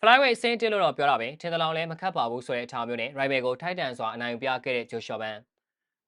flyweight အဆင့်တက်လို့တော့ပြောတာပဲထင်သလောက်လည်းမခတ်ပါဘူးဆိုတဲ့အထားမျိုးနဲ့ rival ကိုထိုက်တန်စွာအနိုင်ယူပြခဲ့တဲ့ဂျိုရှော့ဘန်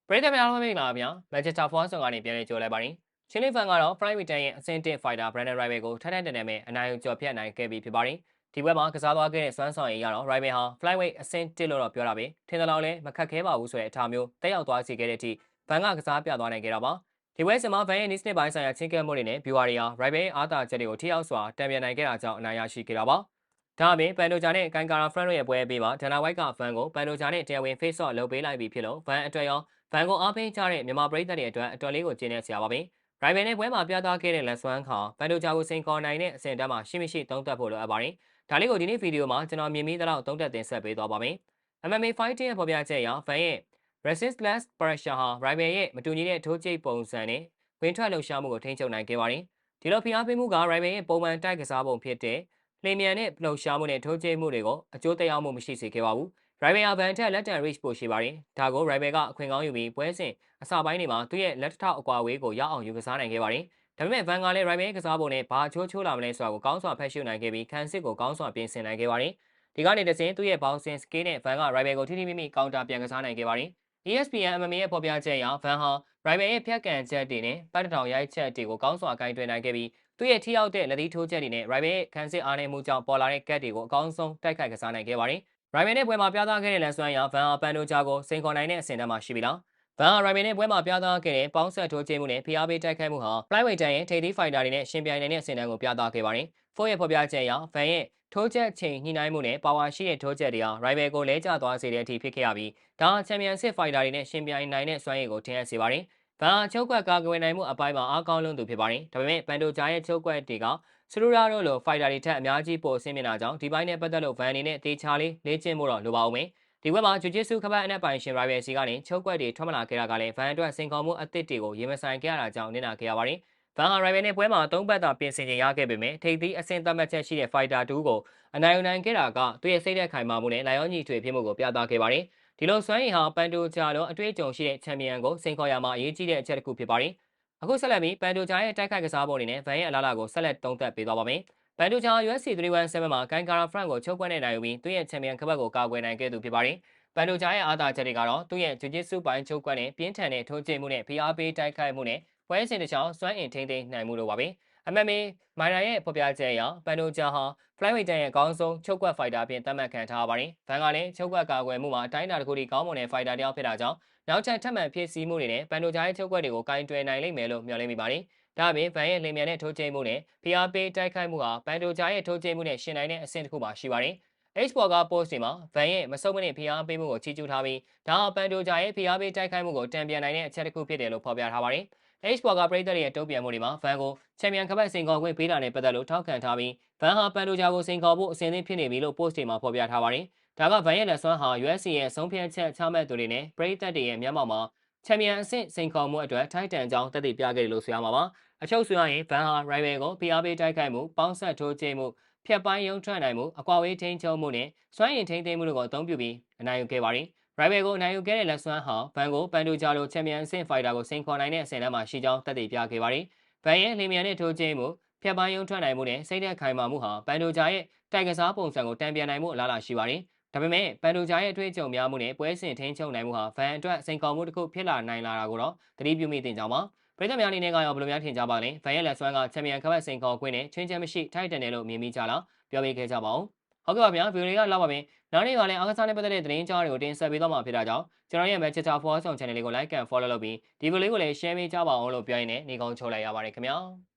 ပရိသတ်များလုံးမင်္ဂလာပါဗျာ Manchester Force ကနေပြန်လည်ကြိုလိုက်ပါတယ်ချင်းလီဖန်ကတော့ flyweight တန်းရဲ့အဆင့်တက် fighter Brandon Rival ကိုထိုက်တန်တန်နဲ့အနိုင်ယူကျော်ဖြတ်နိုင်ခဲ့ပြီးဖြစ်ပါတယ်ဒီဘက်မှာကစားသွားခဲ့တဲ့စွမ်းဆောင်ရည်ကတော့ Rival ဟာ flyweight အဆင့်တက်လို့တော့ပြောတာပဲထင်သလောက်လည်းမခတ်ခဲပါဘူးဆိုတဲ့အထားမျိုးတက်ရောက်သွားစေခဲ့တဲ့အထိဘန်ကကစားပြသွားနိုင်ခဲ့တာပါဒီဝဲစမှာဗန်ရဲ့နီးစနစ်ပိုင်းဆိုင်ရာချင်းကဲမှုတွေနဲ့ viewer တွေဟာ rival အားသာချက်တွေကိုထိရောက်စွာတံပြန်နိုင်ခဲ့တာကြောင့်အနိုင်ရရှိခဲ့တာပါ။ ဒါအပြင်ပန်ဒိုဂျာနဲ့ကန်ကာရာဖရန်တို့ရဲ့ပွဲအပြီးမှာဒန်နာဝိုက်ကဖန်ကိုပန်ဒိုဂျာနဲ့တရားဝင် face off လုပ်ပေးလိုက်ပြီးဖြစ်လို့ဗန်အတွက်ရောဗန်ကိုအားပေးကြတဲ့မြန်မာပရိသတ်တွေအတွက်အတော်လေးကိုကျင်းနေစရာပါပဲ။ rival နဲ့ပွဲမှာပြသခဲ့တဲ့လက်စွမ်းခါပန်ဒိုဂျာကိုစိန်ခေါ်နိုင်တဲ့အဆင့်တန်းမှာရှိမရှိသုံးသပ်ဖို့လိုအပ်ပါတယ်။ဒါလေးကိုဒီနေ့ဗီဒီယိုမှာကျွန်တော်မြင်မိသလောက်သုံးသပ်တင်ဆက်ပေးသွားပါမယ်။ MMA fighting ရဲ့ပေါ်ပြချက်အရဗန်ရဲ့ resistless pressure ဟာ rival ရဲ့မတူညီတဲ့ထိုးကျိတ်ပုံစံနဲ့ဝင်ထွက်လှုပ်ရှားမှုကိုထိန်းချုပ်နိုင်ခဲ့ပါတယ်။ဒီလိုဖိအားပေးမှုက rival ရဲ့ပုံမှန်တိုက်ကစားပုံဖြစ်တဲ့ လေမြန်တဲ့လှုပ်ရှားမှုနဲ့ထိုးကျိတ်မှုတွေကိုအကျိုးသက်ရောက်မှုမရှိစေခဲ့ပါဘူး။ rival အဗန်ထက်လက်တန် reach ပိုရှိပါတယ်။ဒါကို rival ကအခွင့်ကောင်းယူပြီးပွဲစဉ်အစပိုင်းတွေမှာသူ့ရဲ့လက်ထောက်အကွာဝေးကိုရောက်အောင်ယူကစားနိုင်ခဲ့ပါတယ်။ဒါပေမဲ့ဗန်ကလည်း rival ရဲ့ကစားပုံနဲ့ဘာအချိုးချိုးလာမလဲဆိုတာကိုကောင်းစွာဖက်ရှုနိုင်ခဲ့ပြီးခန်းစစ်ကိုကောင်းစွာပြင်ဆင်နိုင်ခဲ့ပါတယ်။ဒီကနေတစဉ်သူ့ရဲ့ bouncing skill နဲ့ဗန်က rival ကိုထိထိမိမိကောင်တာပြန်ကစားနိုင်ခဲ့ပါတယ်။ ESPN MMA ရဲ့ဖော်ပြချက်အရဗန်ဟာ rival ရဲ့ဖြတ်ကန်ချက်တွေနဲ့ပတ်တထောင်ရိုက်ချက်တွေကိုကောင်းစွာဂိုင်းတွင်နိုင်ခဲ့ပြီးသူ့ရဲ့ထိရောက်တဲ့လက်သီးထိုးချက်တွေနဲ့ rival ရဲ့ခံစစ်အားနည်းမှုကြောင့်ပေါ်လာတဲ့ကတ်တွေကိုအကောင်းဆုံးတိုက်ခိုက်ကစားနိုင်ခဲ့ပါတယ်။ rival နဲ့ပွဲမှာပြသခဲ့တဲ့လက်စွမ်းအရဗန်ဟာပန်ဒိုဂျာကိုစိန်ခေါ်နိုင်တဲ့အဆင့်တန်းမှာရှိပြီလားဗန်ဟာ rival နဲ့ပွဲမှာပြသခဲ့တဲ့ပေါင်းဆက်ထိုးခြင်းမှုနဲ့ဖိအားပေးတိုက်ခိုက်မှုဟာ flyweight တန်းရဲ့ထိပ်သီး fighter တွေနဲ့ရှင်ပြိုင်နိုင်တဲ့အဆင့်တန်းကိုပြသခဲ့ပါတယ်။ Four ရဲ့ဖော်ပြချက်အရဗန်ရဲ့ ထိုးချက်ချိန်ညှိနှိုင်းမှုနဲ့ပါဝါရှိတဲ့ထိုးချက်တွေဟာ rival ကိုလဲကျသွားစေတဲ့အထိဖြစ်ခဲ့ရပြီးဒါဟာချန်ပီယံစစ် fighter တွေနဲ့ရှင်ပြိုင်နိုင်တဲ့စွမ်းရည်ကိုထင်ဟပ်စေပါတယ်။ဗန်ဟာချုပ်ကွက်ကာကွယ်နိုင်မှုအပိုင်းမှာအားကောင်းလွန်းသူဖြစ်ပါတယ်။ဒါပေမဲ့ပန်ဒိုဂျာရဲ့ချုပ်ကွက်တွေကဆူရူရာတို့လို fighter တွေထက်အများကြီးပိုအဆင့်မြင့်တာကြောင့်ဒီပိုင်းနဲ့ပတ်သက်လို့ဗန်အနေနဲ့တေချာလေးလေ့ကျင့်ဖို့တော့လိုပါဦးမယ်။ဒီဘက်မှာဂျူဂျစ်ဆူခပတ်အနက်ပိုင်ရှင် rival စီကနေချုပ်ကွက်တွေထွက်မလာခဲ့တာကလည်းဗန်အတွက်စင်ခေါ်မှုအသစ်တွေကိုရင်မဆိုင်ခဲ့ရတာကြောင့်နစ်နာခဲ့ရပါတယ်။ ဗန်ဟာ rival နဲ့ပွဲမှာသုံးပတ်သာပြင်ဆင်ချိန်ရခဲ့ပေမဲ့ထိပ်သီးအဆင့်သတ်မှတ်ချက်ရှိတဲ့ fighter 2ကိုအနိုင်ယူနိုင်ခဲ့တာကသူ့ရဲ့စိတ်သက်ခိုင်မာမှုနဲ့လာရောညီထွေဖြစ်မှုကိုပြသခဲ့ပါတယ်။ဒီလိုစွမ်းရည်ဟာပန်တိုဂျာလိုအတွေ့အကြုံရှိတဲ့ချန်ပီယံကိုစိန်ခေါ်ရမှာအရေးကြီးတဲ့အချက်တစ်ခုဖြစ်ပါတယ်။အခုဆက်လက်ပြီးပန်တိုဂျာရဲ့တိုက်ခိုက်ကစားပုံတွေနဲ့ဗန်ရဲ့အလားအလာကိုဆက်လက်သုံးသပ်ပေးသွားပါမယ်။ပန်တိုဂျာ UFC 317မှာကန်ကာရာဖရန့်ကိုချုပ်ကွက်နဲ့နိုင်ယူပြီးသူ့ရဲ့ချန်ပီယံခပတ်ကိုကာကွယ်နိုင်ခဲ့သူဖြစ်ပါတယ်။ပန်တိုဂျာရဲ့အားသာချက်တွေကတော့သူ့ရဲ့ဂျူဂျစ်ဆူပိုင်းချုပ်ကွက်နဲ့ပြင်းထန်တဲ့ထိုးကျိတ်မှုနဲ့ဖိအားပေးတိုက်ခိုက်မှုနဲ့ ပွဲစဉ်တစ်ချောင်းစွမ်းအင်ထိန်းသိမ်းနိုင်မှုတို့ပါပဲ။ MMA မိုင်နာရဲ့ဖော်ပြချက်အရပန်တိုဂျာဟာ flyweight တန်းရဲ့အကောင်းဆုံးချုပ်ကွက် fighter အဖြစ်သတ်မှတ်ခံထားရပါတယ်။ဗန်ကလည်းချုပ်ကွက်ကာကွယ်မှုမှာအတိုင်းအတာတစ်ခုထိကောင်းမွန်တဲ့ fighter တစ်ယောက်ဖြစ်တာကြောင့်နောက်ထပ်ထပ်မံဖြည့်ဆည်းမှုတွေနဲ့ပန်တိုဂျာရဲ့ချုပ်ကွက်တွေကိုကင်တွယ်နိုင်လိမ့်မယ်လို့မျှော်လင့်မိပါတယ်။ဒါအပြင်ဗန်ရဲ့လင်မြန်တဲ့ထိုးကျိမှုနဲ့ဖိအားပေးတိုက်ခိုက်မှုဟာပန်တိုဂျာရဲ့ထိုးကျိမှုနဲ့ရှင်နိုင်တဲ့အဆင့်တစ်ခုမှာရှိပါတယ်။ H-Sport က post တွေမှာဗန်ရဲ့မဆုတ်မနစ်ဖိအားပေးမှုကိုချီးကျူးထားပြီးဒါဟာပန်တိုဂျာရဲ့ဖိအားပေးတိုက်ခိုက်မှုကိုတံပြန်နိုင်တဲ့အချက်တစ်ခုဖြစ်တယ်လို့ဖော်ပြထားပါတယ်။ H-Sport ကပြည်သက်ရဲ့တုံ့ပြန်မှုတွေမှာဗန်ကိုချန်ပီယံခပတ်စင်ခေါ်ခွင့်ပေးတာနဲ့ပတ်သက်လို့ထောက်ခံထားပြီးဗန်ဟာပန်တိုဂျာကိုစင်ခေါ်ဖို့အစဉ်သင့်ဖြစ်နေပြီလို့ post တွေမှာဖော်ပြထားပါတယ်။ဒါကဗန်ရဲ့လက်စွမ်းဟာ UFC ရဲ့ဆုံးဖြတ်ချက်ချမှတ်သူတွေနဲ့ပြည်သက်တွေရဲ့မျက်မှောက်မှာချန်ပီယံအဆင့်စင်ခေါ်မှုအတွက်ထိုက်တန်ကြောင်းတက်တည်ပြခဲ့တယ်လို့ဆိုရမှာပါ။အချုပ်ဆိုရရင်ဗန်ဟာ rival ကို PR ပေးတိုက်ခိုက်မှုပေါင်းဆက်ထိုးကျိမှုဖြတ်ပိုင်းရုံထွက်နိုင်မှုအကွာဝေးထိန်းချုပ်မှုနဲ့စွမ်းရည်ထိန်းသိမ်းမှုတို့ကိုအသုံးပြုပြီးအနိုင်ယူခဲ့ပါတယ်။ rival ကိုအနိုင်ယူခဲ့တဲ့လက်စွမ်းဟာဗန်ကိုပန်တိုဂျာလိုချန်ပီယံအဆင့်ဖိုင်တာကိုစိန်ခေါ်နိုင်တဲ့အဆင့်တန်းမှာရှိကြောင်းတက်တည်ပြခဲ့ပါတယ်။ဗန်ရဲ့လင်မြန်တဲ့ထိုးကျိမှုဖြတ်ပိုင်းရုံထွက်နိုင်မှုနဲ့စိတ်သက်ခိုင်မာမှုဟာပန်တိုဂျာရဲ့တိုက်ကစားပုံစံကိုတံပြန်နိုင်မှုအလားအလာရှိပါတယ်။ဒါပေမဲ့ပန်တိုဂျာရဲ့အတွေ့အကြုံများမှုနဲ့ပွဲစဉ်ထိန်းချုပ်နိုင်မှုဟာဗန်အတွက်စိန်ခေါ်မှုတစ်ခုဖြစ်လာနိုင်လာတာကိုတော့သတိပြုမိတင်ကြောင်းပါ။ပြည်သက်များအနေနဲ့ကရောဘယ်လိုများထင်ကြပါလဲ။ဗန်ရဲ့လက်စွမ်းကချန်ပီယံခပတ်စိန်ခေါ်ခွင့်နဲ့ချင်းချင်းမရှိထိုက်တန်တယ်လို့မြင်မိကြလား။ပြောပြခဲ့ကြပါဦး။ ဟုတ်ကဲ့ပါဗျာဗီဒီယိုလေးကလောက်ပါပဲ။နောက်နေ့ကလည်းအားကစားနဲ့ပတ်သက်တဲ့သတင်းကြားတွေကိုတင်ဆက်ပေးသွားမှာဖြစ်တာကြောင့်ကျွန်တော်ရဲ့ Manchester Force Channel လေးကို like and follow လုပ်ပြီးဒီဗီဒီယိုလေးကိုလည်း share ပေးကြပါအောင်လို့ပြောရင်းနဲ့နေကောင်းချိုးလိုက်ရပါတယ်ခင်ဗျာ။